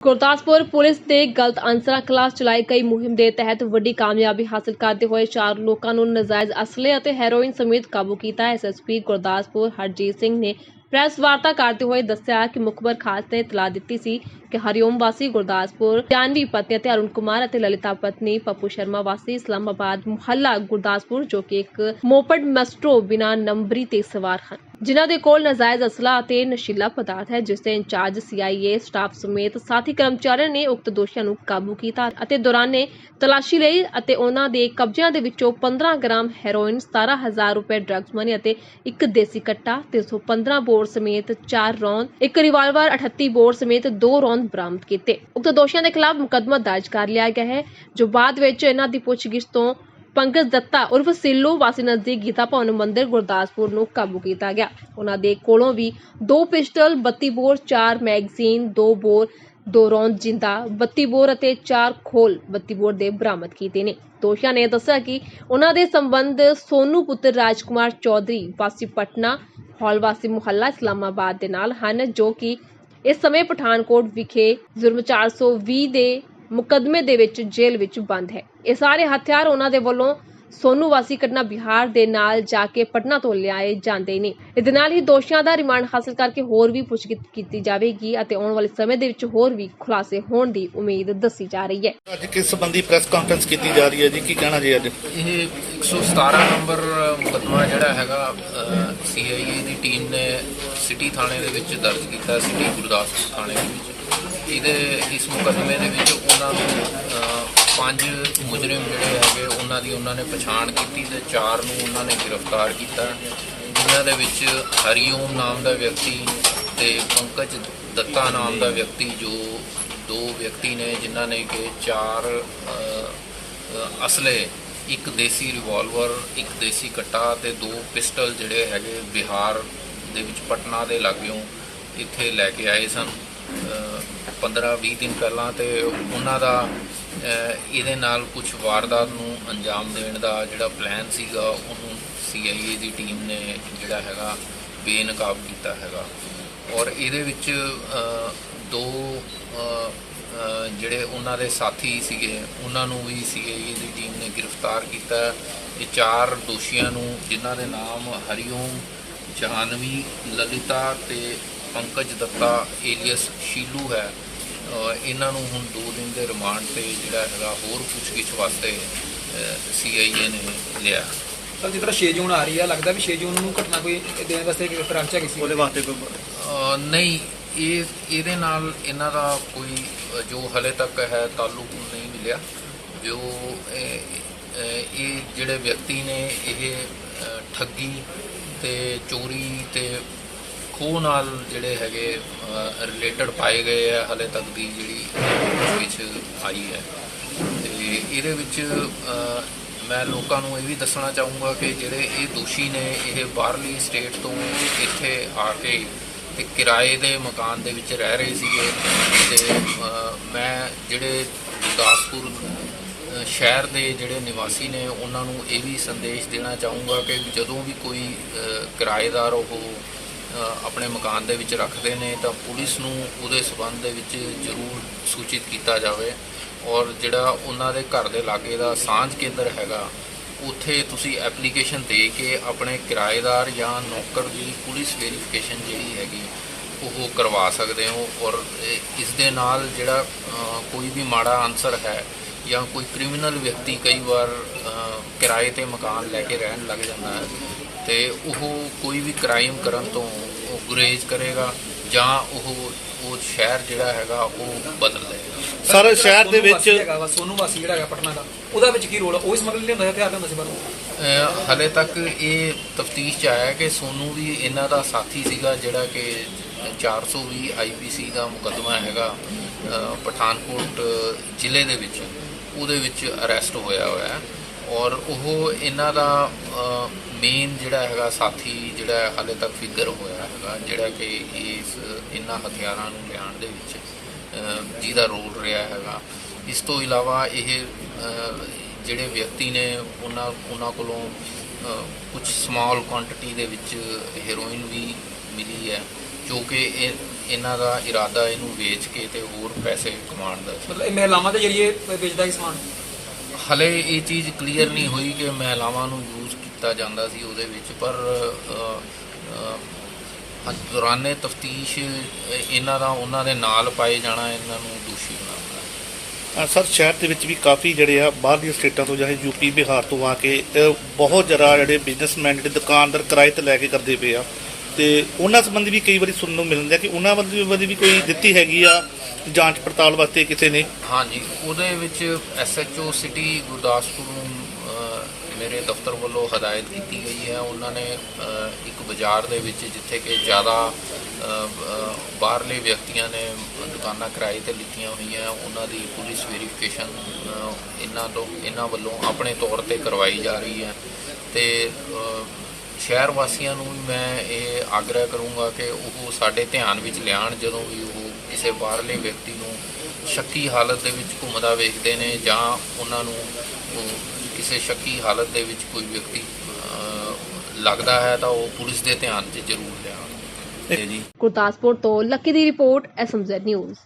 Gurdaspur police ਦੇ ਗਲਤ ਅਨਸਰਾਂ ਖਿਲਾਫ ਚਲਾਈ ਗਈ ਮੁਹਿੰਮ ਦੇ ਤਹਿਤ ਵੱਡੀ ਕਾਮਯਾਬੀ ਹਾਸਲ ਕਰਦੇ ਹੋਏ ਚਾਰ ਲੋਕਾਂ ਨੂੰ ਨਜਾਇਜ਼ ਅਸਲੇ ਅਤੇ ਹੈਰੋਇਨ ਸਮੇਤ ਕਾਬੂ ਕੀਤਾ। ਐਸਐਸਪੀ ਗੁਰਦਾਸਪੁਰ ਹਰਜੀਤ ਸਿੰਘ ਨੇ ਪ੍ਰੈਸ ਵਾਰਤਾ ਕਰਦੇ ਹੋਏ ਦੱਸਿਆ ਕਿ ਮੁਖਬਰ ਖਾਸ ਨੇ ਇਤਲਾਹ ਦਿੱਤੀ ਸੀ ਕਿ ਹਰਿਓਮ ਵਾਸੀ ਗੁਰਦਾਸਪੁਰ, ਜਾਨਵੀ ਪਤਨੀ ਅਤੇ ਅਰੁਣ ਕੁਮਾਰ ਅਤੇ ਲਲਿਤਾ ਪਤਨੀ ਪੱਪੂ ਸ਼ਰਮਾ ਵਾਸੀ ਇਸਲਾਮਾਬਾਦ ਮੁਹੱਲਾ ਗੁਰਦਾਸਪੁਰ ਜੋ ਕਿ ਇੱਕ ਮੋਪਡ ਮੈਸਟਰੋ ਬਿਨਾ ਨੰਬਰੀ ਤੇ ਸਵਾਰ ਹਨ। ਜਿਨ੍ਹਾਂ ਦੇ ਕੋਲ ਨਜਾਇਜ਼ ਅਸਲਾ ਅਤੇ ਨਸ਼ੀਲਾ ਪਦਾਰਥ ਹੈ, ਜਿਸ ਦੇ ਇੰਚਾਰਜ ਸੀਆਈਏ ਸਟਾਫ ਸਮੇਤ ਸਾਥੀ ਕਰਮਚਾਰੀਆਂ ਨੇ ਉਕਤ ਦੋਸ਼ੀਆਂ ਨੂੰ ਕਾਬੂ ਕੀਤਾ ਅਤੇ ਦੌਰਾਨੇ ਤਲਾਸ਼ੀ ਲਈ ਅਤੇ ਉਹਨਾਂ ਦੇ ਕਬਜ਼ਿਆਂ ਦੇ ਵਿੱਚੋਂ 15 ਗ੍ਰਾਮ ਹੈਰੋਇਨ 17000 ਰੁਪਏ ਡਰੱਗਸ ਮਨੀ ਅਤੇ ਇੱਕ ਦੇਸੀ ਕੱਟਾ 315 ਬੋਰ ਸਮੇਤ 4 ਰੌਂਦ, ਇੱਕ ਰਿਵਾਲਵਰ 38 ਬੋਰ ਸਮੇਤ ਦੋ ਰੌਂਦ ਬਰਾਮਦ ਕੀਤੇ। ਉਕਤ ਦੋਸ਼ੀਆਂ ਦੇ ਖਿਲਾਫ ਮੁਕੱਦਮਾ ਦਰਜ ਕਰ ਲਿਆ ਗਿਆ ਹੈ, ਜੋ ਬਾਅਦ ਵਿੱਚ ਇਹਨਾਂ ਦੀ ਪੁੱਛਗਿੱਛ ਤੋਂ ਪੰਕਜ ਦੱਤਾ ਉਰਫ ਸਿੱਲੂ ਵਾਸੀ ਨਜ਼ਦੀਕ ਗੀਤਾ ਭਵਨ ਮੰਦਿਰ ਗੁਰਦਾਸਪੁਰ ਨੂੰ ਕਾਬੂ ਕੀਤਾ ਗਿਆ। ਉਹਨਾਂ ਦੇ ਕੋਲੋਂ ਵੀ ਦੋ ਪਿਸਟਲ 32 ਬੋਰ 4 ਮੈਗਜ਼ੀਨ 2 ਬੋਰ, ਦੋ ਰੌਂਦ ਜਿੰਦਾ 32 ਬੋਰ ਅਤੇ 4 ਖੋਲ 32 ਬੋਰ ਦੇ ਬਰਾਮਦ ਕੀਤੇ ਨੇ। ਦੋਸ਼ੀਆਂ ਨੇ ਦੱਸਿਆ ਕਿ ਉਹਨਾਂ ਦੇ ਸੰਬੰਧ ਸੋਨੂ ਪੁੱਤਰ ਰਾਜਕੁਮਾਰ ਚੌਧਰੀ, ਵਾਸੀ ਪਟਨਾ ਹੌਲ ਵਾਸੀ ਮੁਹੱਲਾ ਇਸਲਾਮਾਬਾਦ ਦੇ ਨਾਲ ਹਨ, ਜੋ ਕਿ ਇਸ ਸਮੇਂ ਪਠਾਨਕੋਟ ਵਿਖੇ ਜੁਰਮ 420 ਦੇ ਮੁਕੱਦਮੇ ਦੇ ਵਿੱਚ ਜੇਲ੍ਹ ਵਿੱਚ ਬੰਦ ਹੈ। ਇਹ ਸਾਰੇ ਹਥਿਆਰ ਉਹਨਾਂ ਦੇ ਵੱਲੋਂ ਸੋਨੂ ਵਾਸੀ ਘਟਨਾ ਬਿਹਾਰ ਦੇ ਨਾਲ ਜਾ ਕੇ ਪਟਨਾ ਤੋਂ ਲਿਆਏ ਜਾਂਦੇ ਨੇ। ਇਹਦੇ ਨਾਲ ਹੀ ਦੋਸ਼ੀਆਂ ਦਾ ਰਿਮਾਂਡ ਹਾਸਲ ਕਰਕੇ ਹੋਰ ਵੀ ਪੁੱਛਗਿੱਛ ਕੀਤੀ ਜਾਵੇਗੀ ਅਤੇ ਆਉਣ ਵਾਲੇ ਸਮੇਂ ਦੇ ਵਿੱਚ ਹੋਰ ਵੀ ਖੁਲਾਸੇ ਹੋਣ ਦੀ ਉਮੀਦ ਦੱਸੀ ਜਾ ਰਹੀ ਹੈ। ਅੱਜ ਕਿਸ ਸੰਬੰਧੀ ਪ੍ਰੈਸ ਕਾਨਫਰੰਸ ਕੀਤੀ ਜਾ ਰਹੀ ਹੈ ਜੀ? ਕੀ ਕਹਿਣਾ ਜੀ ਅੱਜ? ਇਹ 117 ਨੰਬਰ ਮੁਕੱਦਮਾ ਜਿਹੜਾ ਹੈਗਾ ਸੀਆਈਏ ਦੀ ਟੀਮ ਨੇ ਸਿਟੀ ਥਾਣੇ ਦੇ ਵਿੱਚ ਦਰਜ ਕੀਤਾ ਸਿਟੀ ਗੁਰਦਾਸਪੁਰ ਥਾਣੇ ਦੇ ਵਿੱਚ। ਇਹਦੇ, ਇਸ ਮੁਕੱਦਮੇ ਦੇ ਵਿੱਚ ਉਹਨਾਂ ਨੂੰ ਪੰਜ ਮੁਜਰਮ ਜਿਹੜੇ ਹੈਗੇ, ਉਹਨਾਂ ਦੀ ਉਹਨਾਂ ਨੇ ਪਛਾਣ ਕੀਤੀ ਤੇ ਚਾਰ ਨੂੰ ਉਹਨਾਂ ਨੇ ਗ੍ਰਿਫਤਾਰ ਕੀਤਾ। ਜਿਨ੍ਹਾਂ ਦੇ ਵਿੱਚ ਹਰੀਓਮ ਨਾਮ ਦਾ ਵਿਅਕਤੀ ਤੇ ਪੰਕਜ ਦੱਤਾ ਨਾਮ ਦਾ ਵਿਅਕਤੀ ਜੋ ਦੋ ਵਿਅਕਤੀ ਨੇ, ਜਿਨ੍ਹਾਂ ਨੇ ਕਿ ਚਾਰ ਅਸਲੇ, ਇੱਕ ਦੇਸੀ ਰਿਵਾਲਵਰ ਇੱਕ ਦੇਸੀ ਕੱਟਾ ਤੇ ਦੋ ਪਿਸਟਲ ਜਿਹੜੇ ਹੈਗੇ ਬਿਹਾਰ ਦੇ ਵਿੱਚ ਪਟਨਾ ਦੇ ਲਾਗਿਓਂ ਇੱਥੇ ਲੈ ਕੇ ਆਏ ਸਨ। 15-20 ਦਿਨ ਪਹਿਲਾਂ ਤੇ ਉਹਨਾਂ ਦਾ ਇਹਦੇ ਨਾਲ ਕੁਝ ਵਾਰਦਾਤ ਨੂੰ ਅੰਜਾਮ ਦੇਣ ਦਾ ਜਿਹੜਾ ਪਲਾਨ ਸੀਗਾ, ਉਹਨੂੰ ਸੀਆਈਏ ਦੀ ਟੀਮ ਨੇ ਜਿਹੜਾ ਹੈਗਾ ਬੇਨਕਾਬ ਕੀਤਾ ਹੈਗਾ। ਔਰ ਇਹਦੇ ਵਿੱਚ ਦੋ ਜਿਹੜੇ ਉਹਨਾਂ ਦੇ ਸਾਥੀ ਸੀਗੇ, ਉਹਨਾਂ ਨੂੰ ਵੀ ਸੀਆਈਏ ਦੀ ਟੀਮ ਨੇ ਗ੍ਰਿਫਤਾਰ ਕੀਤਾ। ਇਹ ਚਾਰ ਦੋਸ਼ੀਆਂ ਨੂੰ, ਜਿਨ੍ਹਾਂ ਦੇ ਨਾਮ ਹਰੀਓਮ, ਜਾਨਵੀ, ਲਲਿਤਾ ਤੇ ਪੰਕਜ ਦੱਤਾ ਏਲੀਅਸ ਸ਼ੀਲੂ ਹੈ। ਇਹਨਾਂ ਨੂੰ ਹੁਣ 2 ਦਿਨ ਦੇ ਰਿਮਾਂਡ ਤੇ ਜਿਹੜਾ ਹੈਗਾ ਹੋਰ ਪੁੱਛਗਿੱਛ ਵਾਸਤੇ ਸੀਆਈਏ ਨੇ ਲਿਆ। ਸਰ ਜਿਸ ਤਰ੍ਹਾਂ 6 ਜੂਨ ਆ ਰਹੀ ਆ ਲੱਗਦਾ ਵੀ 6 ਜੂਨ ਨੂੰ ਘਟਨਾ ਕੋਈ ਦੇਣ ਵਾਸਤੇ ਪ੍ਰਾਂਚ ਹੈਗੀ ਸੀ। ਉਹਦੇ ਵਾਸਤੇ ਕੋਈ ਨਹੀਂ ਇਹ ਇਹਦੇ ਨਾਲ ਇਹਨਾਂ ਦਾ ਕੋਈ ਜੋ ਹਲੇ ਤੱਕ ਹੈ ਤਾਲੁਕ ਨਹੀਂ ਮਿਲਿਆ। ਜੋ ਇਹ ਜਿਹੜੇ ਵਿਅਕਤੀ ਨੇ ਇਹ ਠੱਗੀ ਤੇ ਚੋਰੀ ਤੇ ਖੋਹ ਨਾਲ ਜਿਹੜੇ ਹੈਗੇ ਰਿਲੇਟਡ ਪਾਏ ਗਏ ਆ, ਹਲੇ ਤੱਕ ਦੀ ਜਿਹੜੀ ਵਿੱਚ ਆਈ ਹੈ। ਤੇ ਇਹਦੇ ਵਿੱਚ ਮੈਂ ਲੋਕਾਂ ਨੂੰ ਇਹ ਵੀ ਦੱਸਣਾ ਚਾਹੂੰਗਾ ਕਿ ਜਿਹੜੇ ਇਹ ਦੋਸ਼ੀ ਨੇ, ਇਹ ਬਾਹਰਲੀ ਸਟੇਟ ਤੋਂ ਇੱਥੇ ਆ ਕੇ ਤੇ ਕਿਰਾਏ ਦੇ ਮਕਾਨ ਦੇ ਵਿੱਚ ਰਹਿ ਰਹੇ ਸੀਗੇ। ਤੇ ਮੈਂ ਜਿਹੜੇ ਗੁਰਦਾਸਪੁਰ ਸ਼ਹਿਰ ਦੇ ਜਿਹੜੇ ਨਿਵਾਸੀ ਨੇ, ਉਹਨਾਂ ਨੂੰ ਇਹ ਵੀ ਸੰਦੇਸ਼ ਦੇਣਾ ਚਾਹੂੰਗਾ ਕਿ ਜਦੋਂ ਵੀ ਕੋਈ ਕਿਰਾਏਦਾਰ ਉਹ ਆਪਣੇ ਮਕਾਨ ਦੇ ਵਿੱਚ ਰੱਖਦੇ ਨੇ ਤਾਂ ਪੁਲਿਸ ਨੂੰ ਉਹਦੇ ਸਬੰਧ ਦੇ ਵਿੱਚ ਜ਼ਰੂਰ ਸੂਚਿਤ ਕੀਤਾ ਜਾਵੇ ਔਰ ਜਿਹੜਾ ਉਹਨਾਂ ਦੇ ਘਰ ਦੇ ਲਾਗੇ ਦਾ ਸਾਂਝ ਕੇਂਦਰ ਹੈਗਾ, ਉੱਥੇ ਤੁਸੀਂ ਐਪਲੀਕੇਸ਼ਨ ਦੇ ਕੇ ਆਪਣੇ ਕਿਰਾਏਦਾਰ ਜਾਂ ਨੌਕਰ ਦੀ ਪੁਲਿਸ ਵੈਰੀਫਿਕੇਸ਼ਨ ਜਿਹੜੀ ਹੈਗੀ, ਉਹ ਕਰਵਾ ਸਕਦੇ ਹੋ ਔਰ ਇਸ ਦੇ ਨਾਲ ਜਿਹੜਾ ਕੋਈ ਵੀ ਮਾੜਾ ਆਨਸਰ ਹੈ ਜਾਂ ਕੋਈ ਕ੍ਰਿਮੀਨਲ ਵਿਅਕਤੀ ਕਈ ਵਾਰ ਕਿਰਾਏ ਤੇ ਮਕਾਨ ਲੈ ਕੇ ਰਹਿਣ ਲੱਗ ਜਾਂਦਾ ਹੈ ਤੇ ਉਹ ਕੋਈ ਵੀ ਕ੍ਰਾਈਮ ਕਰਨ ਤੋਂ ਉਹ ਗੁਰੇਜ਼ ਕਰੇਗਾ ਜਾਂ ਉਹ ਉਹ ਸ਼ਹਿਰ ਜਿਹੜਾ ਹੈਗਾ ਉਹ ਬਦਲ ਲਏਗਾ ਸਰ ਸ਼ਹਿਰ ਦੇ ਵਿੱਚ ਹੈਗਾ ਵਾ ਸੋਨੂ ਵਾਸੀ ਜਿਹੜਾ ਹੈਗਾ ਪਟਨਾ ਦਾ ਉਹਦਾ ਵਿੱਚ ਕੀ ਰੋਲ ਉਹ ਸਮਗਲ ਲਿਆਉਂਦਾ ਹੈ ਹਥਿਆਰ ਲਿਆਉਂਦਾ ਸੀ ਬਾਹਰੋਂ? ਹਲੇ ਤੱਕ ਇਹ ਤਫਤੀਸ਼ ਚ ਆਇਆ ਕਿ ਸੋਨੂ ਵੀ ਇਹਨਾਂ ਦਾ ਸਾਥੀ ਸੀਗਾ ਜਿਹੜਾ ਕਿ 420 ਆਈਪੀਸੀ ਦਾ ਮੁਕੱਦਮਾ ਹੈਗਾ ਪਠਾਨਕੋਟ ਜ਼ਿਲ੍ਹੇ ਦੇ ਵਿੱਚ ਉਹਦੇ ਵਿੱਚ ਅਰੈਸਟ ਹੋਇਆ ਹੋਇਆ ਹੈ। ਔਰ ਉਹ ਇਹਨਾਂ ਦਾ ਮੇਨ ਜਿਹੜਾ ਹੈਗਾ ਸਾਥੀ ਜਿਹੜਾ ਹਾਲੇ ਤੱਕ ਫਿਗਰ ਹੋਇਆ ਹੈਗਾ, ਜਿਹੜਾ ਕਿ ਇਸ ਇਹਨਾਂ ਹਥਿਆਰਾਂ ਨੂੰ ਲਿਆਉਣ ਦੇ ਵਿੱਚ, ਅਹ ਜਿਹਦਾ ਰੋਲ ਰਿਹਾ ਹੈਗਾ। ਇਸ ਤੋਂ ਇਲਾਵਾ ਇਹ ਜਿਹੜੇ ਵਿਅਕਤੀ ਨੇ ਉਹਨਾਂ ਉਹਨਾਂ ਕੋਲੋਂ ਕੁਝ ਸਮਾਲ ਕੁਆਂਟੀਟੀ ਦੇ ਵਿੱਚ ਹੈਰੋਇਨ ਵੀ ਮਿਲੀ ਹੈ, ਜੋ ਕਿ ਇਹ, ਇਹਨਾਂ ਦਾ ਇਰਾਦਾ ਇਹਨੂੰ ਵੇਚ ਕੇ ਤੇ ਹੋਰ ਪੈਸੇ ਕਮਾਉਣ ਦਾ। ਮਤਲਬ ਇਹ ਮਹਿਲਾਵਾਂ ਦੇ ਜਰੀਏ ਵੇਚਦਾ ਹੀ ਸਮਾਨ? ਹਲੇ ਇਹ ਚੀਜ਼ ਕਲੀਅਰ ਨਹੀਂ ਹੋਈ ਕਿ ਮਹਿਲਾਵਾਂ ਨੂੰ ਯੂਜ਼ ਕੀਤਾ ਜਾਂਦਾ ਸੀ ਉਹਦੇ ਵਿੱਚ ਪਰ ਦੌਰਾਨੇ ਤਫਤੀਸ਼ ਇਹਨਾਂ ਦਾ ਉਹਨਾਂ ਦੇ ਨਾਲ ਪਾਏ ਜਾਣਾ ਇਹਨਾਂ ਨੂੰ ਦੋਸ਼ੀ ਬਣਾਉਂਦਾ ਸਰ ਸ਼ਹਿਰ ਦੇ ਵਿੱਚ ਵੀ ਕਾਫੀ ਜਿਹੜੇ ਆ ਬਾਹਰਲੀਆਂ ਸਟੇਟਾਂ ਤੋਂ ਚਾਹੇ ਯੂਪੀ ਬਿਹਾਰ ਤੋਂ ਆ ਕੇ ਅ, ਬਹੁਤ ਜ਼ਿਆਦਾ ਜਿਹੜੇ ਬਿਜ਼ਨਸਮੈਨ ਜਿਹੜੇ ਦੁਕਾਨਦਾਰ ਕਿਰਾਏ ਤੇ ਲੈ ਕੇ ਕਰਦੇ ਪਏ ਆ ਤੇ ਉਹਨਾਂ ਸੰਬੰਧੀ ਵੀ ਕਈ ਵਾਰੀ ਸੁਣਨ ਨੂੰ ਮਿਲਦਾ ਕਿ ਉਹਨਾਂ ਵੱਲੋਂ ਵੀ ਕੋਈ ਦਿੱਤੀ ਹੈਗੀ ਆ ਜਾਂਚ ਪੜਤਾਲ ਵਾਸਤੇ ਕਿਸੇ ਨੇ? ਹਾਂਜੀ, ਉਹਦੇ ਵਿੱਚ ਐਸਐਚਓ ਸਿਟੀ ਗੁਰਦਾਸਪੁਰ ਨੂੰ ਮੇਰੇ ਦਫ਼ਤਰ ਵੱਲੋਂ ਹਦਾਇਤ ਕੀਤੀ ਗਈ ਹੈ। ਉਹਨਾਂ ਨੇ ਇੱਕ ਬਾਜ਼ਾਰ ਦੇ ਵਿੱਚ ਜਿੱਥੇ ਕਿ ਜ਼ਿਆਦਾ ਬਾਹਰਲੇ ਵਿਅਕਤੀਆਂ ਨੇ ਦੁਕਾਨਾਂ ਕਿਰਾਏ ਤੇ ਲਿੱਤੀਆਂ ਹੋਈਆਂ, ਉਹਨਾਂ ਦੀ ਪੁਲਿਸ ਵੈਰੀਫਿਕੇਸ਼ਨ ਇਹਨਾਂ ਤੋਂ ਇਹਨਾਂ ਵੱਲੋਂ ਆਪਣੇ ਤੌਰ ਤੇ ਕਰਵਾਈ ਜਾ ਰਹੀ ਹੈ। ਤੇ ਸ਼ਹਿਰ ਵਾਸੀਆਂ ਨੂੰ ਵੀ ਮੈਂ ਇਹ ਆਗਰਹ ਕਰੂੰਗਾ ਕਿ ਉਹ ਸਾਡੇ ਧਿਆਨ ਵਿੱਚ ਲਿਆਉਣ ਜਦੋਂ ਵੀ ਉਹ ਕਿਸੇ ਬਾਹਰਲੇ ਵਿਅਕਤੀ ਨੂੰ ਸ਼ੱਕੀ ਹਾਲਤ ਦੇ ਵਿੱਚ ਘੁੰਮਦਾ ਵੇਖਦੇ ਨੇ ਜਾਂ ਉਹਨਾਂ ਨੂੰ ਕਿਸੇ ਸ਼ੱਕੀ ਹਾਲਤ ਦੇ ਵਿੱਚ ਕੋਈ ਵਿਅਕਤੀ ਲੱਗਦਾ ਹੈ ਤਾਂ ਉਹ ਪੁਲਿਸ ਦੇ ਧਿਆਨ 'ਚ ਜ਼ਰੂਰ ਲਿਆਉਣ। ਜੀ। ਗੁਰਦਾਸਪੁਰ ਤੋਂ ਲੱਕੀ ਦੀ ਰਿਪੋਰਟ ਐਸਐਮਜ਼ੈਡ ਨਿਊਜ਼।